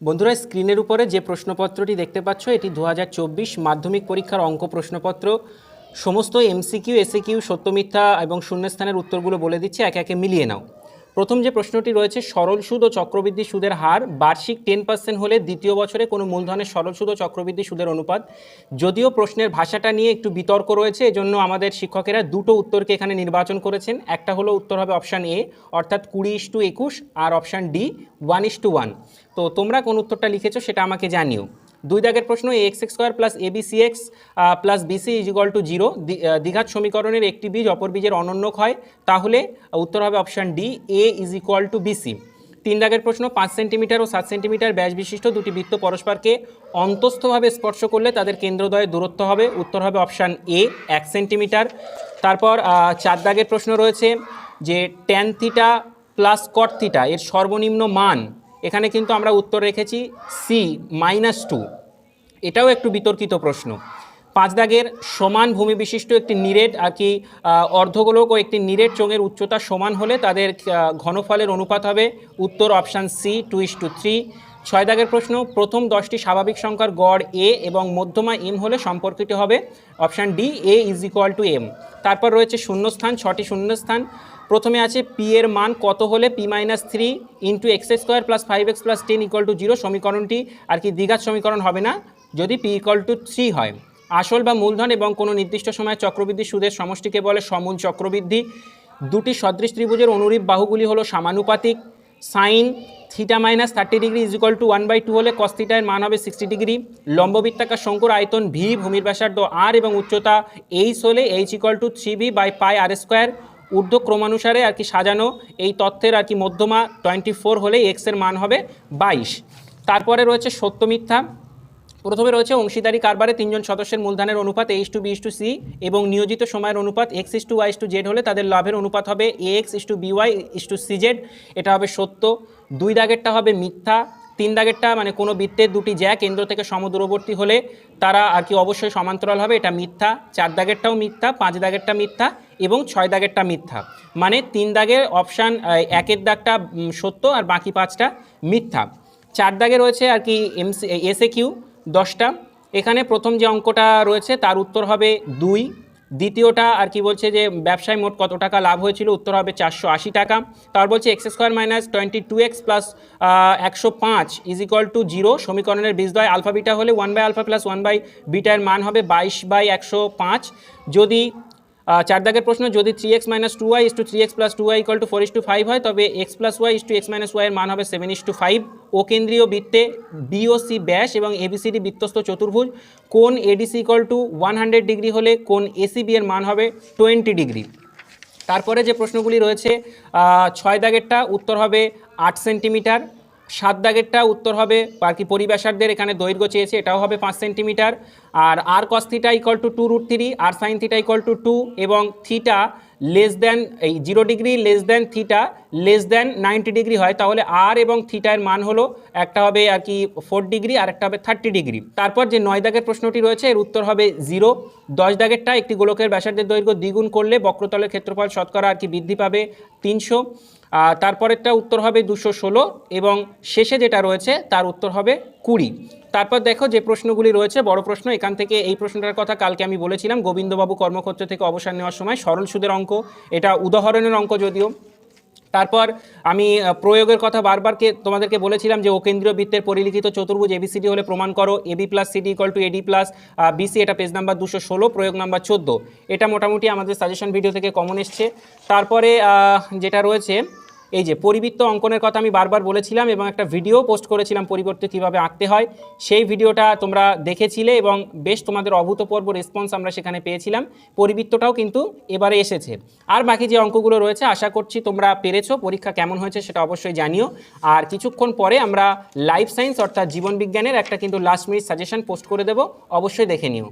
বন্ধুরা, স্ক্রিনের উপরে যে প্রশ্নপত্রটি দেখতে পাচ্ছ, এটি দু হাজার চব্বিশ মাধ্যমিক পরীক্ষার অঙ্ক প্রশ্নপত্র। সমস্ত এমসিকিউ এসিকিউ সত্য মিথ্যা এবং শূন্যস্থানের উত্তরগুলো বলে দিচ্ছে, একে একে মিলিয়ে নাও। প্রথম যে প্রশ্নটি রয়েছে, সরল সুদ ও চক্রবৃদ্ধি সুদের হার, বার্ষিক টেন পার্সেন্ট হলে দ্বিতীয় বছরে কোনো মূলধনের সরল সুদ ও চক্রবৃদ্ধি সুদের অনুপাত? যদিও প্রশ্নের ভাষাটা নিয়ে একটু বিতর্ক রয়েছে, এজন্য আমাদের শিক্ষকেরা দুটো উত্তরকে এখানে নির্বাচন করেছেন। একটা হলো উত্তর হবে অপশান এ, অর্থাৎ কুড়ি ইস টু একুশ, আর option d, one is to one. তো তোমরা কোন উত্তরটা লিখেছো সেটা আমাকে জানিও। দুই দাগের প্রশ্ন a x square plus a b c x plus bc is equal to zero দ্বিঘাত সমীকরণের একটি বীজ অপর বীজের অনন্যক হয় তাহলে উত্তর হবে option d a is equal to bc তিন দাগের প্রশ্ন, পাঁচ সেন্টিমিটার ও সাত সেন্টিমিটার ব্যাস বিশিষ্ট দুটি বৃত্ত পরস্পরকে অন্তস্থভাবে স্পর্শ করলে তাদের কেন্দ্রদ্বয়ের দূরত্ব হবে, উত্তর হবে অপশান এ এক সেন্টিমিটার তারপর চার দাগের প্রশ্ন রয়েছে যে tan theta plus cot theta এর সর্বনিম্ন মান এখানে কিন্তু আমরা উত্তর রেখেছি সি মাইনাস টু এটাও একটু বিতর্কিত প্রশ্ন। পাঁচ দাগের সমান ভূমি বিশিষ্ট একটি নিরেট আর কি অর্ধগোলক ও একটি নিরেট চোঙের উচ্চতা সমান হলে তাদের ঘনফলের অনুপাত হবে উত্তর option c two is to three ছয় দাগের প্রশ্ন, প্রথম দশটি স্বাভাবিক সংখ্যার গড় এ এবং মধ্যমা এম হলে সম্পর্কিত হবে। Option d a is equal to m তারপর রয়েছে শূন্যস্থান, ছটি শূন্যস্থান। প্রথমে আছে পি এর মান কত হলে p minus three into x square plus five x plus ten equal to zero সমীকরণটি, আর কি দ্বিঘাত সমীকরণ হবে না, যদি পি ইকুয়াল টু থ্রি হয়। আসল বা মূলধন এবং কোনো নির্দিষ্ট সময়ে চক্রবৃদ্ধি সুদের সমষ্টিকে বলে সমূল চক্রবৃদ্ধি। দুটি সদৃশ ত্রিভুজের অনুরূপ বাহুগুলি হলো সমানুপাতিক sine theta minus thirty degree is equal to one by two হলে কস থিটার মান হবে সিক্সটি ডিগ্রি লম্ববৃত্তাকার শঙ্কুর আয়তন ভি ভূমির ব্যাসার্ধ আর এবং উচ্চতা এইচ হলে h equal to three v by pi r square ঊর্ধ্ব ক্রমানুসারে আর কি সাজানো এই তথ্যের আর কি মধ্যমা টোয়েন্টি ফোর হলে এক্সের মান হবে বাইশ। তারপরে রয়েছে সত্য মিথ্যা। প্রথমে রয়েছে অংশীদারি কারবারে তিনজন সদস্যের মূলধনের অনুপাত h to b is to c এবং নিয়োজিত সময়ের অনুপাত x is to y to z হলে তাদের লাভের অনুপাত হবে a x is to b y is to c z এটা হবে সত্য। দুই দাগেরটা হবে মিথ্যা। তিন দাগেরটা মানে কোনো বৃত্তের দুটি জ্যা কেন্দ্র থেকে সমদূরবর্তী হলে তারা আর কি অবশ্যই সমান্তরাল হবে। এটা মিথ্যা। চার দাগেরটাও মিথ্যা, পাঁচ দাগেরটা মিথ্যা এবং ছয় দাগেরটা মিথ্যা। মানে তিন দাগের অপশান একের দাগটা সত্য আর বাকি পাঁচটা মিথ্যা। চার দাগে রয়েছে আর কি এমসি এসএ কিউ দশটা। এখানে প্রথম যে অঙ্কটা রয়েছে তার উত্তর হবে দুই। দ্বিতীয়টা আর কি বলছে যে ব্যবসায় মোট কত টাকা লাভ হয়েছিল? উত্তর হবে চারশো আশি টাকা। তারপর বলছে x square minus twenty two x plus একশো পাঁচ ইজ ইকুয়াল টু জিরো সমীকরণের বীজদ্বয় আলফা বিটা হলে one by alpha plus one by bitter মান হবে বাইশ বাই একশো পাঁচ। যদি চার দাগের প্রশ্ন, যদি three x minus two y to three x plus two y equal to four is to five হয়, তবে x plus y to x minus ওয়াইয়ের মান হবে সেভেন ইস টু ফাইভ ও কেন্দ্রীয় বৃত্তে বিওসি ব্যাস এবং এবিসিডি বৃত্তস্থ চতুর্ভুজ কোন ADC equal to one hundred degree হলে কোন এসিবি এর মান হবে টোয়েন্টি ডিগ্রি তারপরে যে প্রশ্নগুলি রয়েছে ছয় দাগেরটা, উত্তর হবে আট সেন্টিমিটার সাত দাগেরটা উত্তর হবে আর কি পরিবেশারদের এখানে দৈর্ঘ্য চেয়েছে, এটাও হবে পাঁচ centimetre. R r cos theta equal to two root three r sine theta equal to two এবং থিটা লেস দেন এই zero degree less than theta less than ninety degree হয়, তাহলে আর এবং থিটার মান হলো একটা হবে আর কি ফোর ডিগ্রি আর একটা হবে থার্টি ডিগ্রি তারপর যে নয় দাগের প্রশ্নটি রয়েছে, এর উত্তর হবে জিরো দশ দাগেরটা একটি গোলকের ব্যাসার্ধের দৈর্ঘ্য দ্বিগুণ করলে বক্রতলের ক্ষেত্রফল শতকরা আর কি বৃদ্ধি পাবে তিনশো। তারপরেরটা উত্তর হবে দুশো ষোলো এবং শেষে যেটা রয়েছে তার উত্তর হবে কুড়ি। তারপর দেখো যে প্রশ্নগুলি রয়েছে, বড় প্রশ্ন, এখান থেকে এই প্রশ্নটার কথা কালকে আমি বলেছিলাম। গোবিন্দবাবু কর্মক্ষেত্র থেকে অবসর নেওয়ার সময় সরল সুদের অঙ্ক, এটা উদাহরণের অঙ্ক যদিও। তারপর আমি প্রয়োগের কথা বারবারকে তোমাদেরকে বলেছিলাম যে ও কেন্দ্রীয় বৃত্তের পরিলিখিত চতুর্ভুজ এবিসিডি হলে প্রমাণ করো AB plus CD equal to AD plus BC এটা পেজ নাম্বার দুশো ষোলো, প্রয়োগ নাম্বার চোদ্দ। এটা মোটামুটি আমাদের সাজেশন ভিডিও থেকে কমন এসছে। তারপরে যেটা রয়েছে এই যে পরিবৃত্ত অঙ্কনের কথা আমি বারবার বলেছিলাম এবং একটা ভিডিও পোস্ট করেছিলাম পরিবর্তে কীভাবে আঁকতে হয়, সেই ভিডিওটা তোমরা দেখেছিলে এবং বেশ তোমাদের অভূতপূর্ব রেসপন্স আমরা সেখানে পেয়েছিলাম। পরিবৃত্তটাও কিন্তু এবারে এসেছে। আর বাকি যে অঙ্কগুলো রয়েছে, আশা করছি তোমরা পেরেছ। পরীক্ষা কেমন হয়েছে সেটা অবশ্যই জানিও। আর কিছুক্ষণ পরে আমরা লাইফ সায়েন্স অর্থাৎ জীবনবিজ্ঞানের একটা কিন্তু লাস্ট মিনিট সাজেশন পোস্ট করে দেবো। অবশ্যই দেখে নিও।